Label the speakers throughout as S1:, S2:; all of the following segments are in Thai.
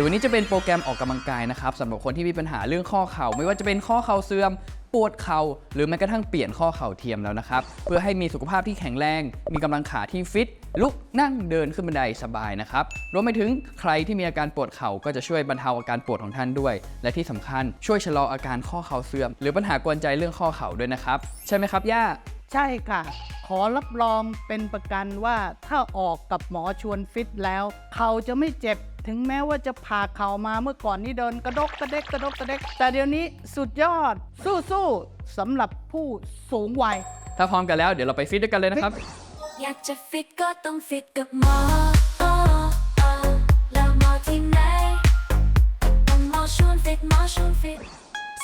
S1: ดี๋ยววันนี้จะเป็นโปรแกรมออกกำลังกายนะครับสำหรับคนที่มีปัญหาเรื่องข้อเข่า ไม่ว่าจะเป็นข้อเข่าเสื่อมปวดเข่าหรือแม้กระทั่งเปลี่ยนข้อเข่าเทียมแล้วนะครับ เพื่อให้มีสุขภาพที่แข็งแรง มีกำลังขาที่ฟิต ลุกนั่งเดินขึ้นบันไดสบายนะครับ รวมไปถึงใครที่มีอาการปวดเข่าก็จะช่วยบรรเทาอาการปวดของท่านด้วย และที่สำคัญช่วยชะลออาการข้อเข่าเสื่อม หรือปัญหากวนใจเรื่องข้อเข่าด้วยนะครับ ใช่ไหมครับย่า
S2: ใช่ค่ะ ขอรับรองเป็นประกันว่าถ้าออกกับหมอชวนฟิตแล้ว เขาจะไม่เจ็บ ถึงแม้ว่าจะผ่าเข่ามาเมื่อก่อนนี่เดินกระดกกระเดกกระดกกระเดกแต่เดี๋ยวนี้สุดยอดสู้ๆสำหรับผู้สูงวัย
S1: ถ้าพร้อมกันแล้วเดี๋ยวเราไปฟิตด้วยกันเลยนะครับ
S3: อยากจะฟิตก็ต้องฟิตกับหมออ๋ออ๋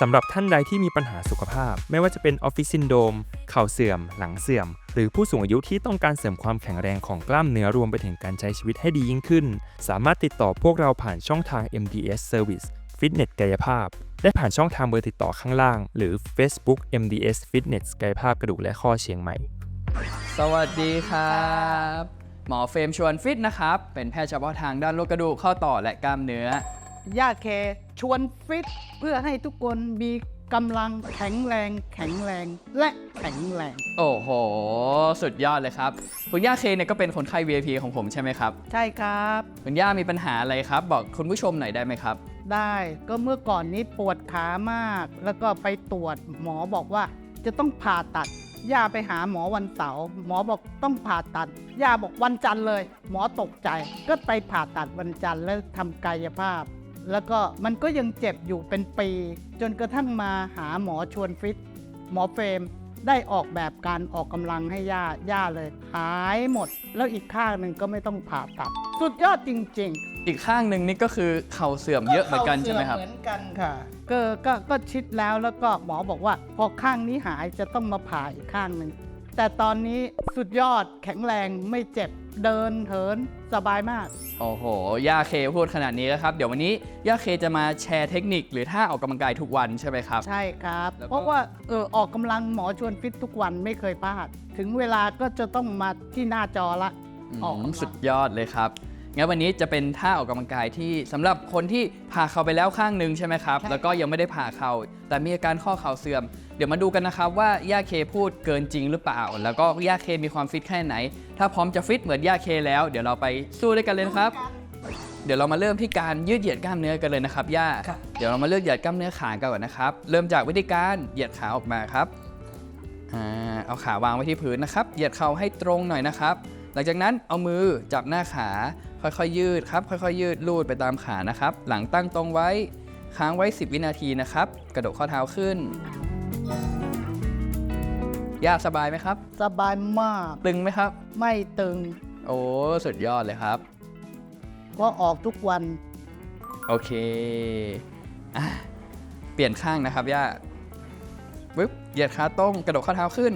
S4: สำหรับท่านใดที่มีปัญหาสุขภาพ ไม่ว่าจะเป็นออฟฟิศซินโดมเข่าเสื่อม หลังเสื่อม หรือผู้สูงอายุที่ต้องการเสริมความแข็งแรงของกล้ามเนื้อรวมไปถึงการใช้ชีวิตให้ดียิ่งขึ้น สามารถติดต่อพวกเราผ่านช่องทาง MDS Service ฟิตเนสกายภาพ ได้ผ่านช่องทางเบอร์ติดต่อข้างล่าง หรือ Facebook MDS Fitness กายภาพกระดูกและข้อเชียงใหม่
S1: สวัสดีครับ หมอเฟรมชวนฟิตนะครับ เป็นแพทย์เฉพาะทางด้านโรคกระดูกข้อต่อและกล้ามเนื้อ
S2: ย่าเค ชวนฟิตเพื่อให้ทุกคนมีกำลังแข็งแรง แข็งแรง และแข็งแรง
S1: โอ้โห สุดยอดเลยครับ คุณย่าเคเนี่ยก็เป็นคนไข้ VIP ของผมใช่ไหมครับ
S2: ใช่ครับ
S1: คุณย่ามีปัญหาอะไรครับ บอกคุณผู้ชมหน่อยได้ไหมครับ
S2: ได้ก็เมื่อก่อนนี้ปวดขามาก แล้วก็ไปตรวจหมอบอกว่า จะต้องผ่าตัดย่าไปหาหมอวันเสาร์หมอบอกต้องผ่าตัดย่าบอกวันจันทร์เลย หมอตกใจ ก็ไปผ่าตัดวันจันทร์แล้วทำกายภาพ แล้วก็มันก็ยังเจ็บอยู่เป็นปี จนกระทั่งมาหาหมอชวนฟิต หมอเฟรมได้ออกแบบการออกกำลังให้ย่าย่าเลย หายหมด แล้วอีกข้างหนึ่งก็ไม่ต้องผ่าตัด สุดยอดจริง ๆ
S1: อีกข้างหนึ่งนี่ก็คือเข่าเสื่อมเยอะเหมือนกันใช่ไหมครับ
S2: เหมือนกันค่ะก็ก็ก็ชิดแล้วแล้วก็หมอบอกว่า พอข้างนี้หายจะต้องมาผ่าอีกข้างหนึ่งแต่ตอนนี้สุดยอดแข็งแรงไม่เจ็บ เดินเหินสบายมาก
S1: โอ้โห ย่าเคพูดขนาดนี้แล้วครับ เดี๋ยววันนี้ ย่าเคจะมาแชร์เทคนิคหรือท่าออกกำลังกายทุกวันใช่ไหมครับ
S2: ใช่ครับ
S1: แล้วก็
S2: เพราะว่าเออออกกำลังหมอชวนฟิตทุกวันไม่เคยพลาด ถึงเวลาก็จะต้องมาที่หน้าจอละ
S1: อืม
S2: ออกกำลัง
S1: สุดยอดเลยครับ งั้นวันนี้จะเป็นท่าออกกำลังกายที่สำหรับคนที่ผ่าเข่าไปแล้วข้างหนึ่งใช่ไหมครับแล้วก็ยังไม่ได้ผ่าเข่า แต่มีอาการข้อเข่าเสื่อม เดี๋ยวมาดูกันนะครับว่าย่าเคพูดเกินจริงหรือเปล่า แล้วก็ย่าเคมีความฟิตแค่ไหน ถ้าพร้อมจะฟิตเหมือนย่าเคแล้ว เดี๋ยวเราไปสู้ด้วยกันเลยนะครับ เดี๋ยวเรามาเริ่มที่การยืดเหยียดกล้ามเนื้อกันเลยนะครับย่า
S2: ครับ
S1: เดี๋ยวเรามาเลือกเหยียดกล้ามเนื้อขากันก่อนนะครับ เริ่มจากวิธีการเหยียดขาออกมาครับอ่าเอาขาวางไว้ที่พื้นนะครับ เหยียดเข่าให้ตรงหน่อยนะครับ หลังจากนั้นเอามือจับหน้าขา ค่อยๆยืดครับ ค่อยๆ ยืดลูดไปตามขานะครับ หลังตั้งตรงไว้ ค้างไว้ 10 วินาทีนะครับ กระดกข้อเท้าขึ้น ยากสบายไหมครับ
S2: สบายมาก
S1: ตึงไหมครับ
S2: ไม่ตึง
S1: โอ้สุดยอดเลยครับ
S2: เพราะออกทุกวัน
S1: โอเคอะเปลี่ยนข้างนะครับย่าปึ๊บเหยียดขาตรงกระดกข้อเท้าขึ้น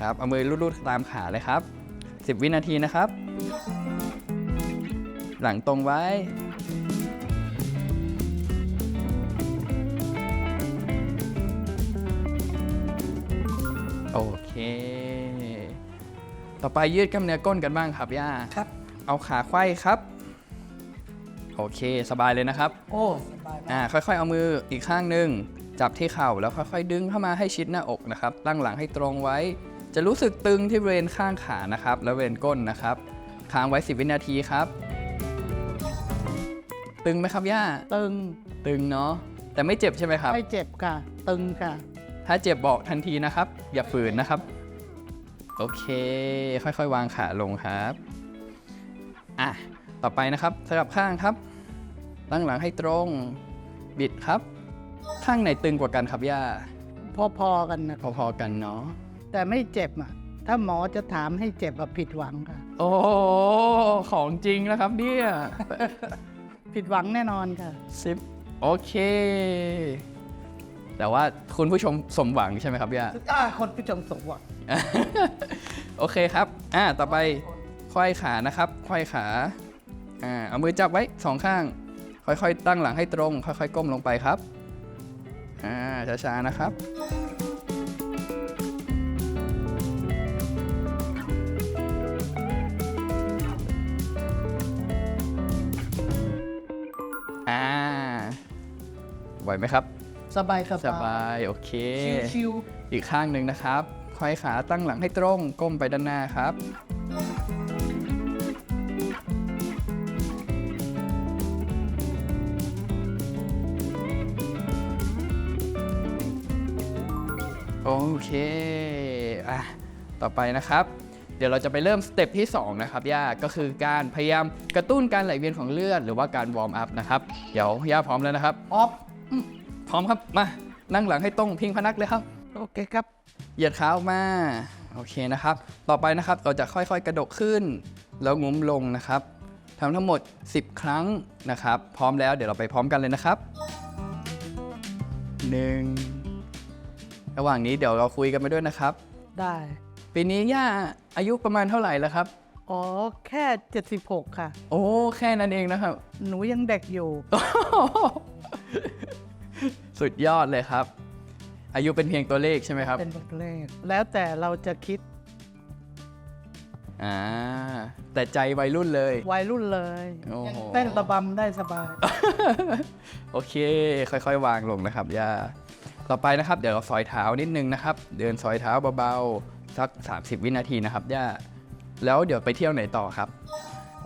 S1: ครับเอามือลูดๆตามขาเลยครับ 10 วินาทีนะครับ หลังตรงไว้ โอเค ต่อไปยืดกล้ามเนื้อก้นกันบ้างครับย่า
S2: ครับ
S1: เอาขาไขว้ครับ โอเคสบายเลยนะครับ
S2: โอ้สบายมาก
S1: อ่าค่อยๆเอามืออีกข้างหนึ่งจับที่เข่าแล้วค่อยๆ ดึงเข้ามาให้ชิดหน้าอกนะครับตั้งหลังให้ตรงไว้ จะรู้สึกตึงที่บริเวณข้างขานะครับ และบริเวณก้นนะครับค้างไว้ 10 วินาทีครับ ตึงไหมครับย่า
S2: ตึง
S1: ตึงเนาะแต่ไม่เจ็บใช่ไหมครับ
S2: ไม่เจ็บค่ะ ตึงค่ะ
S1: ถ้าเจ็บบอกทันทีนะครับ อย่าฝืนนะครับ โอเค ค่อยๆ วางขาลงครับ อะ ต่อไปนะครับสลับข้างครับ ตั้งหลังให้ตรง บิดครับ ข้างไหนตึงกว่ากันครับย่า
S2: พอๆกันนะ
S1: พอๆกันเนาะ
S2: แต่ไม่เจ็บอะ ถ้าหมอจะถามให้เจ็บอะผิดหวังค่ะ
S1: โอ้ของจริงนะครับเนี่ย
S2: ผิดหวังแน่นอนค่ะ
S1: ซิปโอเค แต่ว่าคุณผู้ชมสมหวังใช่ไหมครับย่า
S2: อ่าคนผู้ชมสมหวัง
S1: โอเคครับ อ่า ต่อไปควายขานะครับควายขา อ่า เอามือจับไว้สองข้าง ค่อยๆ ตั้งหลังให้ตรง ค่อยๆ ก้มลงไปครับ อ่า ช้าๆ นะครับโอ่า ไหวไหมครับ
S2: สบายส
S1: ส
S2: บา
S1: บายย โอเค
S2: ชิว
S1: อีกข้างหนึ่งนะครับคอยขาตั้งหลังให้ตรง ก้มไปด้านหน้าครับ โอเค อะ ต่อไปนะครับ เดี๋ยวเราจะไปเริ่มสเต็ปที่ 2 นะครับ ย่า ก็คือการพยายามกระตุ้นการไหลเวียนของเลือด หรือว่าการวอร์มอัพนะครับ เดี๋ยวย่าพร้อมแล้วนะครับ
S2: ๆออฟ
S1: พร้อมครับ มา นั่งหลังให้ตรงพิงพนักเลยครับ
S2: โอเคครับ
S1: เหยียดขาออกมา โอเคนะครับ ต่อไปนะครับ เราจะค่อยๆกระดกขึ้น แล้วงุ้มลงนะครับทำทั้งหมด 10 ครั้งนะครับ พร้อมแล้วเดี๋ยวเราไปพร้อมกันเลยนะครับ1ระหว่างนี้เดี๋ยวเราคุยกันไปด้วยนะครับ
S2: ได้
S1: ปีนี้ย่าอายุประมาณเท่าไหร่แล้วครับ
S2: อ๋อแค่ 76 ค่ะ
S1: โอ้ แค่นั้นเองนะครับ
S2: หนูยังเด็กอยู่
S1: สุดยอดเลยครับ อายุเป็นเพียงตัวเลขใช่ไหมครับ
S2: เป็นบทเลขแล้วแต่เราจะคิด
S1: อ่าแต่ใจวัยรุ่นเลย
S2: วัยรุ่นเลย
S1: โอ้โห
S2: ยังเต้นตะบำได้สบาย
S1: โอเค ค่อยๆ วางลงนะครับย่าต่อไปนะครับ เดี๋ยวเราซอยเท้านิดนึงนะครับ เดินซอยเท้าเบาๆ สัก 30 วินาทีนะครับย่าแล้วเดี๋ยวไปเที่ยวไหนต่อครับ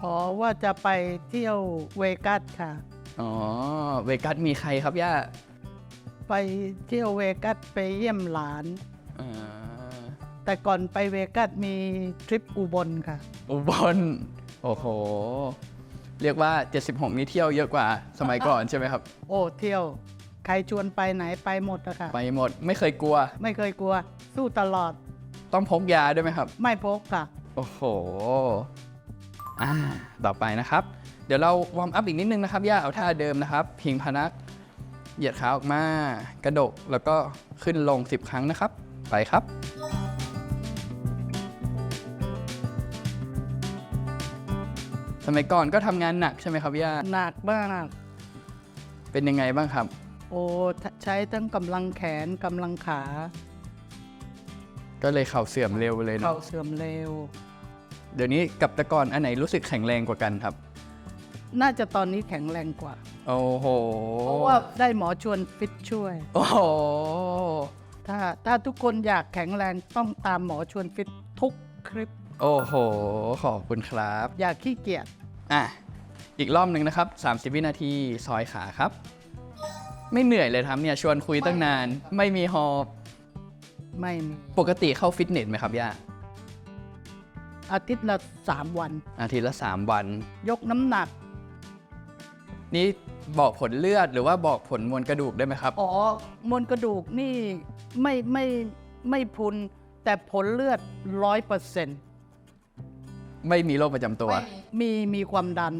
S2: อ๋อ ว่าจะไปเที่ยวเวกัสค่ะ
S1: อ๋อ เวกัสมีใครครับย่า
S2: ไปเที่ยวเวกัสไปเยี่ยมหลาน
S1: อ่า
S2: แต่ก่อนไปเวกัสมีทริปอุบลค่ะ
S1: อุบลโอ้โห เรียกว่า 76 นี้เที่ยวเยอะกว่าสมัยก่อนใช่ไหมครับ
S2: โอ้เที่ยว ใครชวนไปไหนไปหมดอะค่ะ
S1: ไปหมดไม่เคยกลัว
S2: ไม่เคยกลัว สู้ตลอด
S1: ต้องพกยาด้วยไหมครับ
S2: ไม่พกค่ะ
S1: โอ้โห อ่า ต่อไปนะครับ เดี๋ยวเราวอร์มอัพอีกนิดนึงนะครับ ย่าเอาท่าเดิมนะครับ พิงพนัก เหยียดขาออกมากระดกแล้วก็ขึ้นลง 10 ครั้งนะครับ ไปครับ สมัยก่อนก็ทำงานหนักใช่ไหมครับย่า
S2: หนักมาก
S1: เป็นยังไงบ้างครับ
S2: โอ้ใช้ทั้งกำลังแขนกำลังขา
S1: ก็เลยเข่าเสื่อมเร็วเลย
S2: เข่า
S1: เนาะ
S2: เสื่อมเร็ว
S1: เดี๋ยวนี้กับแต่ก่อนอันไหนรู้สึกแข็งแรงกว่ากันครับ
S2: น่าจะตอนนี้แข็งแรงกว่า
S1: โอ้โห
S2: เพราะว่าได้หมอชวนฟิตช่วย
S1: โอ้โห
S2: ถ้าถ้าทุกคนอยากแข็งแรงต้องตามหมอชวนฟิตทุกคลิป
S1: โอ้โห ขอบคุณครับ
S2: อย่าขี้เกียจ
S1: อะ อีกรอบหนึ่งนะครับ 30 วินาทีซอยขาครับ ไม่เหนื่อยเลยครับเนี่ยชวนคุยตั้งนาน ไม่มีหอบ
S2: ไม่มี
S1: ปกติเข้าฟิตเนสไหมครับย่า
S2: อาทิตย์ละสามวัน
S1: อาทิตย์ละ 3 วัน
S2: ยกน้ำหนัก
S1: นี่บอกผลเลือดหรือว่าบอกผลมวลกระดูกได้ไหมครับ
S2: อ๋อมวลกระดูกนี่ไม่ไม่ไม่พุน แต่ผลเลือดร้อยเปอร์เซ็นต์
S1: ไม่มีโรคประจำตัว
S2: มีมีความดัน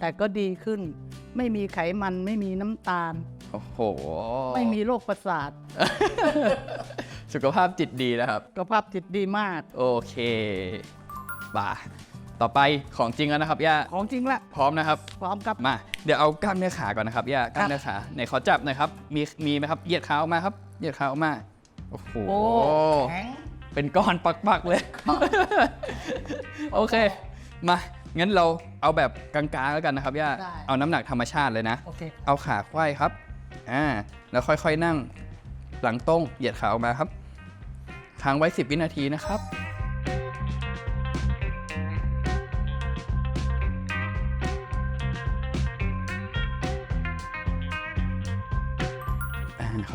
S2: แต่ก็ดีขึ้น ไม่มีไขมันไม่มีน้ำตาล
S1: โอ้โห
S2: ไม่มีโรคประสาท
S1: สุขภาพจิตดีนะครับ
S2: สุขภาพจิตดีมาก
S1: โอเคบ่า ต่อไปของจริงแล้วนะครับย่า
S2: ของจริงละ
S1: พร้อมนะครับ
S2: พร้อมครับ
S1: มา เดี๋ยวเอากล้ามเนื้อขาก่อนนะครับย่ากล้ามเนื้อขาไหนขอจับหน่อยครับ มีมีไหมครับเหยียดขาออกมาครับเหยียดขาออกมาโอ้โห
S2: โอ้แข็ง
S1: เป็นก้อนปักๆเลย โอเค มา งั้นเราเอาแบบกลางๆแล้วกันนะครับย่า
S2: ได้
S1: เอาน้ำหนักธรรมชาติเลยนะ
S2: โอเค
S1: เอาขาไขว้ครับ อ่า แล้วค่อยๆนั่ง หลังตรง เหยียดขาออกมาครับ ค้างไว้ 10 วินาทีนะครับ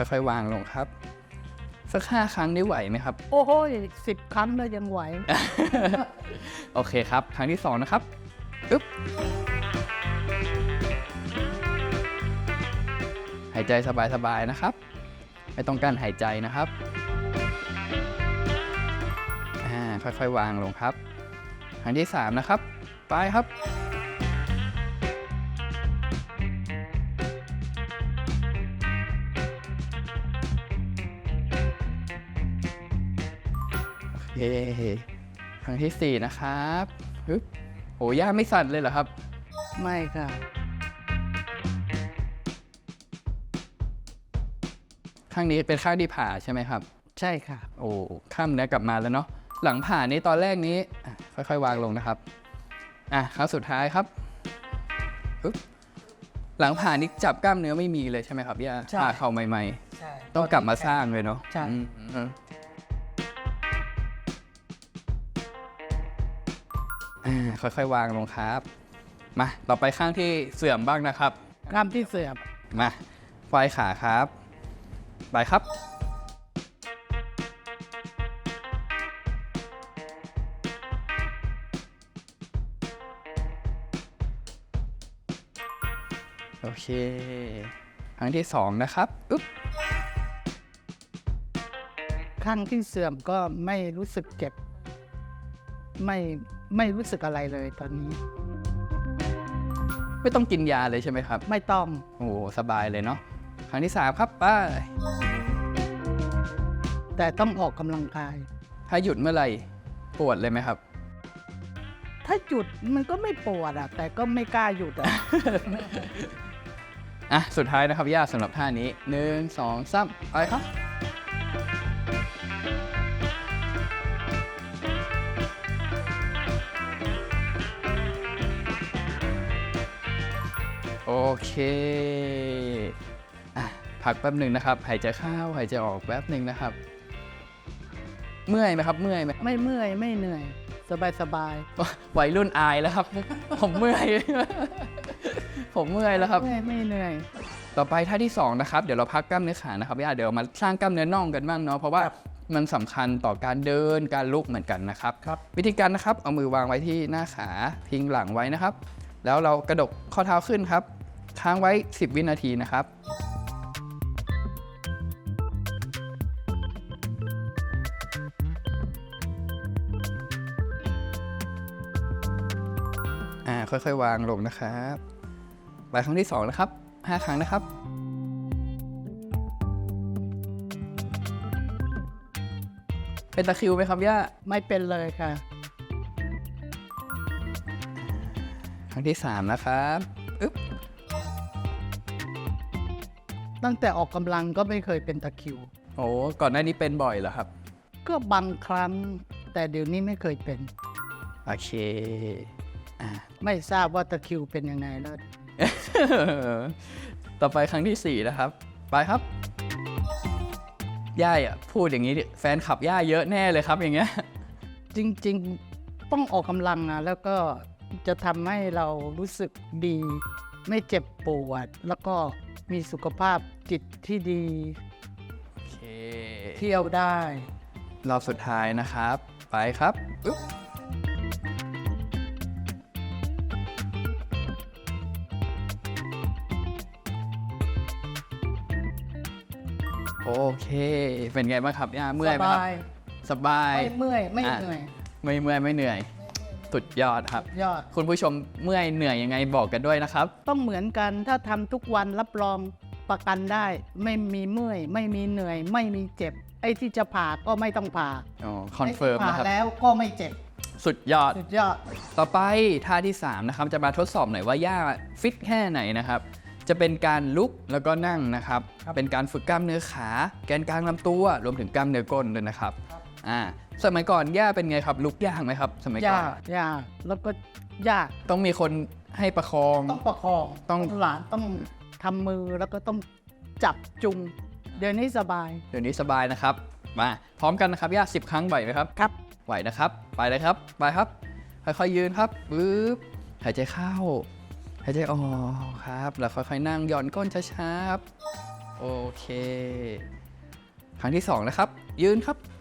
S1: ค่อยๆ วางลงครับ สักห้าครั้งได้ไหวไหมครับ
S2: โอ้โหสิบครั้งแล้วยังไหว
S1: โอเคครับ ครั้งที่2นะครับอึ๊บหายใจสบายๆนะครับ ไม่ต้องการหายใจนะครับอ่าค่อยๆวางลงครับ ครั้งที่ 3 นะครับ ไปครับ คครั้งที่ 4 นะครับฮึบโหย่าไม่สั่นเลยเหรอครับ
S2: ไม่ค่ะ
S1: ข้างนี้เป็นข้างที่ผ่าใช่ไหมครับ
S2: ใช่ค่ะ
S1: โอ้ข้ามเนื้อกลับมาแล้วเนาะ หลังผ่านี้ตอนแรกนี้อะค่อยๆ วางลงนะครับ อะครั้งสุดท้ายครับปึ๊บหลังผ่านี่จับกล้ามเนื้อไม่มีเลยใช่ไหมครับย่า
S2: ใช่
S1: ผ่าเข่าใหม่
S2: ใช่
S1: ๆ ต้องกลับมาสร้างเลยเนาะ
S2: ใช่
S1: อืมอืม อ่าค่อยๆ วางลงครับ มาต่อไปข้างที่เสื่อมบ้างนะครับ
S2: กล้ามที่เสื่อม
S1: มาควายขาครับ ไปครับ โอเค ครั้งที่สองนะครับอึ๊บ
S2: ข้างที่เสื่อมก็ไม่รู้สึกเจ็บ ไม่ ไม่รู้สึกอะไรเลยตอนนี้
S1: ไม่ต้องกินยาเลยใช่ไหมครับ
S2: ไม่ต้อง
S1: โอ้โหสบายเลยเนาะครั้งที่สามครับไป
S2: แต่ต้องออกกำลังกาย
S1: ถ้าหยุดเมื่อไหร่ปวดเลยไหมครับ
S2: ถ้าหยุดมันก็ไม่ปวดอะแต่ก็ไม่กล้าหยุดอะ
S1: อะ สุดท้ายนะครับย่าสำหรับท่านี้หนึ่งสองสามไปครับ เคอะพักแป๊บหนึ่งนะครับ หายใจเข้าหายใจออกแป๊บหนึ่งนะครับ เมื่อยไหมครับ เมื่อยไหม
S2: ไม่เมื่อยไม่เหนื่อย สบายสบาย
S1: วัยรุ่นอายแล้วครับ ผมเมื่อย ผมเมื่อยแล้วครับ
S2: เมื่อยไม่เหนื่อย
S1: ต่อไปท่าที่ 2 นะครับ เดี๋ยวเราพักกล้ามเนื้อขานะครับย่าเดี๋ยวมาสร้างกล้ามเนื้อน่องกันบ้างเนาะเพราะว่า
S2: ครับ
S1: มันสำคัญต่อการเดินการลุกเหมือนกันนะครับ
S2: ครับ
S1: วิธีการนะครับเอามือวางไว้ที่หน้าขาพิงหลังไว้นะครับ แล้วเรากระดกข้อเท้าขึ้นครับ ค้างไว้ 10 วินาทีนะครับอ่าค่อยๆ วางลงนะครับไปครั้งที่ 2 นะครับ 5 ครั้งนะครับ เป็นตะคิวไหมครับย่า
S2: ไม่เป็นเลยค่ะ
S1: ครั้งที่ 3 นะครับ อึ๊บ
S2: ตั้งแต่ออกกำลังก็ไม่เคยเป็นตะคริว
S1: โอ้ก่อนหน้านี้เป็นบ่อยเหรอครับ
S2: ก็บางครั้ง แต่เดี๋ยวนี้ไม่เคยเป็น
S1: โอเคอ่า
S2: ไม่ทราบว่าตะคริวเป็นยังไงแล้ว
S1: ต่อไปครั้งที่ 4 นะครับ ไปครับ ย่าอะ พูดอย่างนี้ดิแฟนขับย่าเยอะแน่เลยครับอย่างเงี้ย
S2: จริงๆต้องออกกำลังนะแล้วก็จะทำให้เรารู้สึกดี ไม่เจ็บปวด แล้วก็ มีสุขภาพจิตที่ดี
S1: โอเค
S2: เที่ยวได้
S1: รอบสุดท้ายนะครับ ไปครับอึ๊บโอเค เป็นไงบ้างครับย่าเมื่อยไหมครับ
S2: สบาย
S1: สบาย
S2: ไม่เมื่อย ไม่
S1: อะ
S2: เหนื่อย
S1: ไม่เมื่อยไม่เหนื่อย สุดยอดครับ
S2: ยอด
S1: คุณผู้ชมเมื่อยเหนื่อยยังไงบอกกันด้วยนะครับ
S2: ต้องเหมือนกันถ้าทำทุกวันรับรองประกันได้ ไม่มีเมื่อย ไม่มีเหนื่อย ไม่มีเจ็บ ไอ้ที่จะผ่าก็ไม่ต้องผ่า
S1: อ๋อคอนเฟิร์ม
S2: ไที่ผ่า
S1: นะครับ
S2: แล้วก็ไม่เจ็บ
S1: สุดยอด
S2: สุดยอด
S1: ต่อไปท่าที่ 3 นะครับ จะมาทดสอบหน่อยว่าย่าฟิตแค่ไหนนะครับ จะเป็นการลุกแล้วก็นั่งนะครับ
S2: ครับ
S1: เป็นการฝึกกล้ามเนื้อขา แกนกลางลำตัว รวมถึงกล้ามเนื้อก้นด้วยนะครับ อ่า สมัยก่อนย่าเป็นไงครับ ลุกยากไหมครับ สมัยก่
S2: ยา
S1: อน
S2: กยากแล้วก็ยาก
S1: ต้องมีคนให้ประคอง
S2: ต้องประคอง
S1: ต้อง
S2: หลานต้องทำมือแล้วก็ต้องจับจุง เดี๋ยวนี้สบาย
S1: เดี๋ยวนี้สบายนะครับ มาพร้อมกันนะครับย่าสิบครั้งไหวไหมครับ
S2: ครับ
S1: ไหวนะครับ ไปเลยครับ ไปครับ ค่อยๆยืนครับปึ๊บหายใจเข้า หายใจออกครับ แล้วค่อยๆนั่งหย่อนก้นช้าๆครับ โอเค ครั้งที่สองนะครับ ยืนครับปึ๊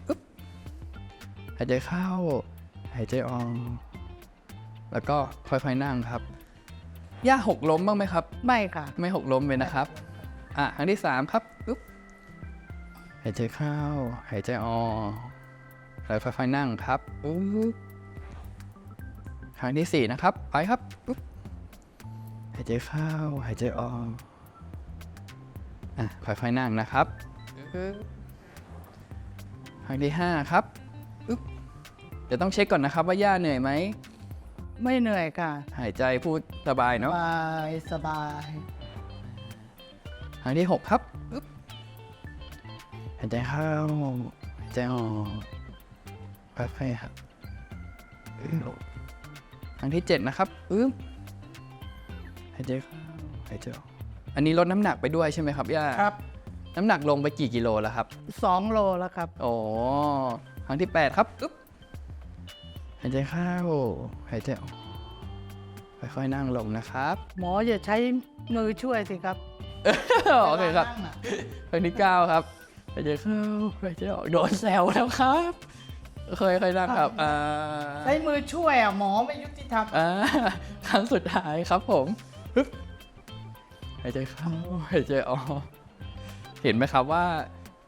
S1: บหายใจเข้า หายใจออก แล้วก็ค่อยๆนั่งครับ ย่าหกล้มบ้างไหมครับ
S2: ไม่ค่ะ
S1: ไม่หกล้มเลยนะครับ อะครั้งที่สามครับปึ๊บหายใจเข้า หายใจออกแล้วค่อยๆนั่งครับปึ๊บครั้งที่สี่นะครับ ไปครับปึ๊บหายใจเข้า หายใจออก อะค่อยๆนั่งนะครับปึ๊บครั้งที่ห้าครับปึ๊บ เดี๋ยวต้องเช็คก่อนนะครับว่าย่าเหนื่อยไหม
S2: ไม่เหนื่อยค่ะ
S1: หายใจพูดสบาย
S2: ส
S1: เนาะ
S2: บายสบาย
S1: ครั้งที่6ครับปึ๊บหายใจเข้าหายใจออกค่อยๆครับอึ๊บครั้งที่7นะครับปึ๊บหายใจเข้าหหายใจออกอันนี้ลดน้ำหนักไปด้วยใช่ไหมครับย่า
S2: ครับ
S1: น้ำหนักลงไปกี่กิโลแล้วครับ
S2: สองโลแล้วครับ
S1: โอ้ครั้งที่8ครับอึ๊บ หายใจเข้า หายใจออก ค่อยๆนั่งลงนะครับ
S2: หมออย่าใช้มือช่วยสิครับ
S1: โอเคครับ
S2: วลานั่งน่ะ
S1: ครั้งที่9ครับหายใจเข้าหายใจออกโดนแซวแล้วครับเคยเคยนั่งครับอ่า
S2: ใช้มือช่วยอะหมอไม่ยุติธรรม
S1: อ่าครั้งสุดท้ายครับผมฮึบหายใจเข้าหายใจออก เห็นไหมครับว่า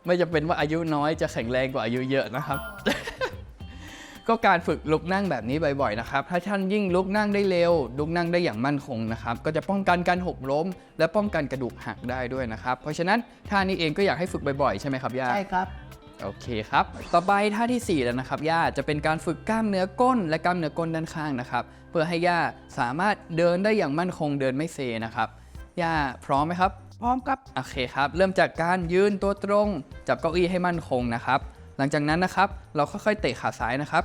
S1: ไม่จำเป็นว่าอายุน้อยจะแข็งแรงกว่าอายุเยอะนะครับ ก็การฝึกลุกนั่งแบบนี้บ่อยๆนะครับ ถ้าท่านยิ่งลุกนั่งได้เร็ว ลุกนั่งได้อย่างมั่นคงนะครับ ก็จะป้องกันการหกล้ม และป้องกันกระดูกหักได้ด้วยนะครับ เพราะฉะนั้นท่านี้เองก็อยากให้ฝึกบ่อยๆ ใช่ไหมครับย่า
S2: ใช่ครับ
S1: โอเคครับ ต่อไปท่าที่ 4 แล้วนะครับ ย่าจะเป็นการฝึกกล้ามเนื้อก้นและกล้ามเนื้อก้นด้านข้างนะครับ เพื่อให้ย่าสามารถเดินได้อย่างมั่นคงเดินไม่เซนะครับ ย่าพร้อมไหมครับ
S2: พร้อมครับ
S1: โอเคครับ เริ่มจากการยืนตัวตรง จับเก้าอี้ให้มั่นคงนะครับ หลังจากนั้นนะครับ เราค่อยๆเตะขาซ้ายนะครับ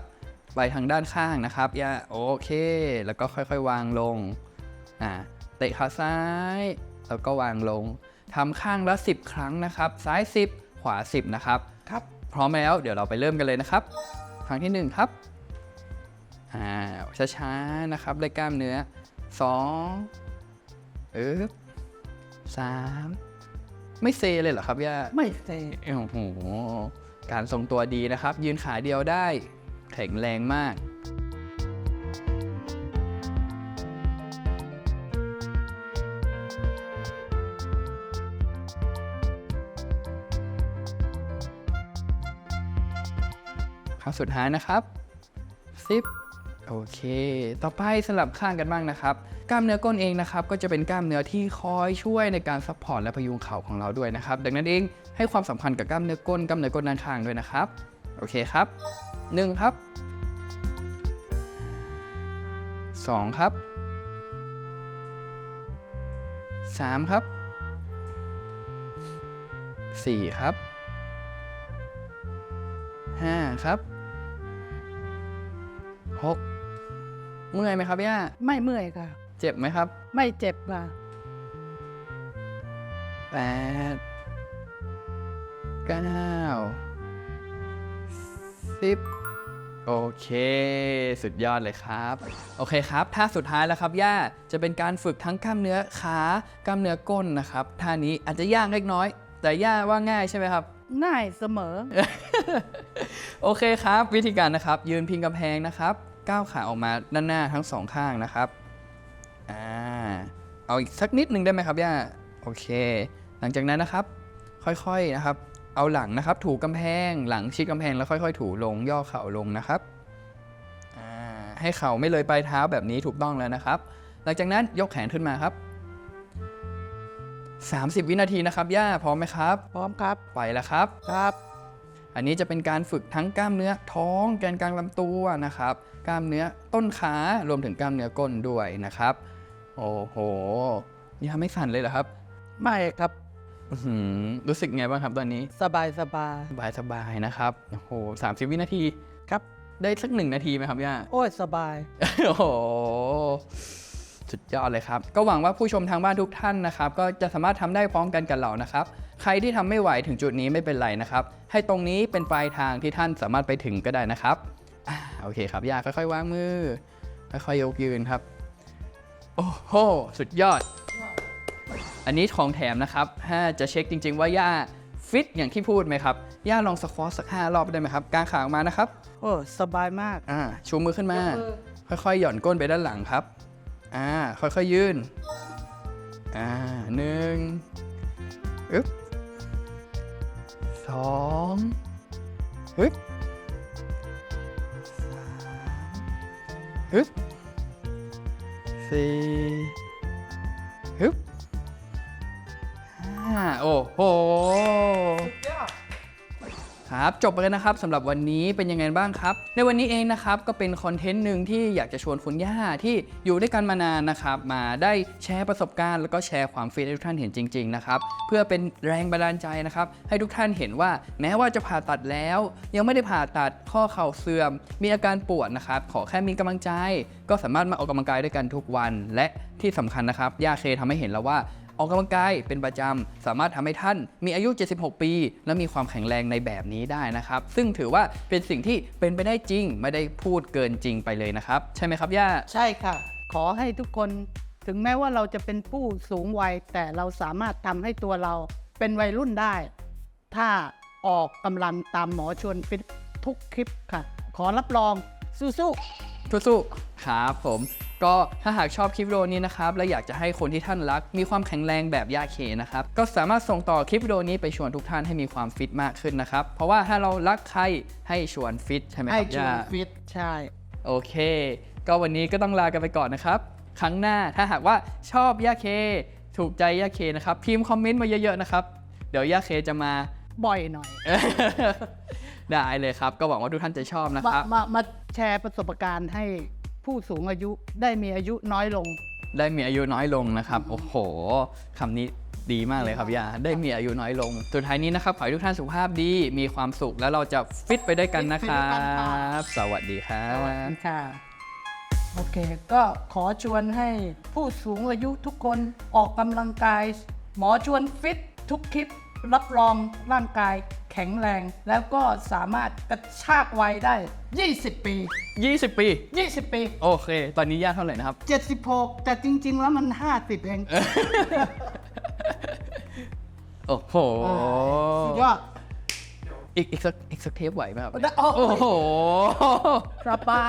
S1: ไปทางด้านข้างนะครับย่าโอเค แล้วก็ค่อยๆวางลงอ่าเตะขาซ้ายแล้วก็วางลงทำข้างละ 10 ครั้งนะครับ ซ้าย 10 ขวา 10 นะครับ
S2: ครับ
S1: พร้อมแล้วเดี๋ยวเราไปเริ่มกันเลยนะครับ ครั้งที่ 1 ครับอ่าช้าๆนะครับด้วยกล้ามเนื้อ2อึ๊บสามไม่เซเลยเหรอครับย่า
S2: ไม่เซ
S1: โอ้โห การทรงตัวดีนะครับ ยืนขาเดียวได้แข็งแรงมาก ครั้งสุดท้ายนะครับซิป โอเค ต่อไปสลับข้างกันบ้างนะครับ กล้ามเนื้อก้นเองนะครับ ก็จะเป็นกล้ามเนื้อที่คอยช่วยในการซัพพอร์ตและพยุงเข่าของเราด้วยนะครับ ดังนั้นเองให้ความสำคัญกับกล้ามเนื้อก้นกล้ามเนื้อก้นด้านข้างด้วยนะครับ โอเคครับ 1 ครับ 2 ครับ 3 ครับ 4 ครับ 5 ครับ 6 เมื่อยไหมครับย่า
S2: ไม่เมื่อยค่ะ
S1: เจ็บไหมครับ
S2: ไม่เจ็บค่ะ
S1: แปดเก้าสิบโอเค สุดยอดเลยครับ โอเคครับท่าสุดท้ายแล้วครับ ย่า จะเป็นการฝึกทั้งกล้ามเนื้อขากล้ามเนื้อก้นนะครับท่านี้อาจจะยากเล็กน้อย แต่ย่าว่าง่ายใช่ไหมครับ
S2: ง่ายเสมอ
S1: โอเคครับ วิธีการนะครับ ยืนพิงกำแพงนะครับ ก้าวขาออกมาด้านหน้าทั้งสองข้างนะครับอ่าเอาอีกสักนิดหนึ่งได้ไหมครับย่าโอเค หลังจากนั้นนะครับ ค่อยๆนะครับ เอาหลังนะครับ ถูกำแพงหลังชิดกำแพงแล้วค่อย ๆ ถูลงย่อเข่าลงนะครับอ่าให้เข่าไม่เลยปลายเท้าแบบนี้ถูกต้องแล้วนะครับ หลังจากนั้นยกแขนขึ้นมาครับ 30 วินาทีนะครับ ย่าพร้อมไหมครับ
S2: พร้อมครับ
S1: ไปแล้วครับ
S2: ครับ
S1: อันนี้จะเป็นการฝึกทั้งกล้ามเนื้อท้องแกนกลางลำตัวนะครับ กล้ามเนื้อต้นขารวมถึงกล้ามเนื้อก้นด้วยนะครับ โอ้โหยังไม่สั่นเลยเหรอครับ
S2: ไม่ครับ
S1: อื้อหือรู้สึกไงบ้างครับตอนนี้
S2: สบายสบาย
S1: สบายสบายๆนะครับ โอ้โหสามสิบวินาที
S2: ครับ
S1: ได้สักหนึ่งนาทีไหมครับย่า
S2: โอ้ยสบาย
S1: โอ้โห สุดยอดเลยครับ ก็หวังว่าผู้ชมทางบ้านทุกท่านนะครับ ก็จะสามารถทำได้พร้อมกันกับเรานะครับ ใครที่ทำไม่ไหวถึงจุดนี้ไม่เป็นไรนะครับ ให้ตรงนี้เป็นปลายทางที่ท่านสามารถไปถึงก็ได้นะครับอ่าโอเคครับย่าค่อยๆวางมือค่อยๆยกยืนครับ โอ้โหสุดยอด อันนี้ของแถมนะครับถ้าจะเช็คจริง ๆ ว่าย่าฟิตอย่างที่พูดไหมครับ ย่าลองสควอตสักห้ารอบได้ไหมครับกางขาออกมานะครับ
S2: โอ้ สบายมาก
S1: อ่า ชูมือขึ้นมา
S2: ยกมือ
S1: ค่อยๆ หย่อนก้นไปด้านหลังครับ อ่า ค่อยๆยืนอ่าหนึ่งอึ๊บสองอึ๊บสามอึ๊บสี่อึ๊บห้าโอ้โห ครับจบไปแล้วนะครับสำหรับวันนี้เป็นยังไงบ้างครับ ในวันนี้เองนะครับก็เป็นคอนเทนต์หนึ่งที่อยากจะชวนคุณย่าที่อยู่ด้วยกันมานานนะครับมาได้แชร์ประสบการณ์แล้วก็แชร์ความฟิตให้ทุกท่านเห็นจริงๆนะครับเพื่อเป็นแรงบันดาลใจนะครับให้ทุกท่านเห็นว่าแม้ว่าจะผ่าตัดแล้ว ยังไม่ได้ผ่าตัดข้อเข่าเสื่อม มีอาการปวดนะครับขอแค่มีกำลังใจ ก็สามารถมาออกกำลังกายด้วยกันทุกวัน และที่สำคัญนะครับย่าเคทำให้เห็นแล้วว่า ออกกำลังกายเป็นประจำ สามารถทำให้ท่านมีอายุ 76 ปี และมีความแข็งแรงในแบบนี้ได้นะครับ ซึ่งถือว่าเป็นสิ่งที่เป็นไปได้จริง ไม่ได้พูดเกินจริงไปเลยนะครับ ใช่ไหมครับย่า
S2: ใช่ค่ะ ขอให้ทุกคนถึงแม้ว่าเราจะเป็นผู้สูงวัย แต่เราสามารถทำให้ตัวเราเป็นวัยรุ่นได้ ถ้าออกกำลังตามหมอชวนฟิตทุกคลิปค่ะ ขอรับรองสู้ๆ
S1: สู้ๆครับผม ก็ถ้าหากชอบคลิปวิดีโอนี้นะครับ และอยากจะให้คนที่ท่านรัก มีความแข็งแรงแบบย่าเคนะครับ ก็สามารถส่งต่อคลิปวิดีโอนี้ไปชวนทุกท่านให้มีความฟิตมากขึ้นนะครับ เพราะว่าถ้าเรารักใครให้ชวนฟิตใช่ไหมค
S2: ให้
S1: รับ
S2: ชว
S1: ย่า
S2: นฟิตใช่
S1: โอเค ก็วันนี้ก็ต้องลากันไปก่อนนะครับ ครั้งหน้าถ้าหากว่าชอบย่าเค ถูกใจย่าเคนะครับพิมพ์คอมเมนต์มาเยอะๆนะครับ เดี๋ยวย่าเคจะมา
S2: บ่อยหน่อย
S1: ได้เลยครับ ก็หวังว่าทุกท่านจะชอบนะ
S2: มา
S1: ครับ
S2: มามาแชร์ประสบการณ์ให้ผู้สูงอายุได้มีอายุน้อยลง
S1: ได้มีอายุน้อยลงนะครับ โอ้โหคำนี้ดีมากเลยครับย่าได้มีอายุน้อยลง สุดท้ายนี้นะครับ ขอให้ทุกท่านสุขภาพดี มีความสุขแล้วเราจะฟิตไปด้วยกันนะค
S2: ฟิตไปด้วยกันครั
S1: รับสวัสดีครับ
S2: ค่ะโอเค ก็ขอชวนให้ผู้สูงอายุทุกคนออกกำลังกาย หมอชวนฟิตทุกคลิป รับรองร่างกายแข็งแรง แล้วก็สามารถกระชากวัยได้ 20 ปี
S1: 20 ปี
S2: 20 ปี
S1: โอเค ตอนนี้ย่าเท่าไหร่นะครับ
S2: 76 แต่จริง ๆ แล้วมัน 50 เอง
S1: โอ้โห
S2: สุดยอด
S1: อีกอีกสักอีกสักเทปไหวไหมครับ
S2: โอ้โห
S1: โอ้โห
S2: สบาย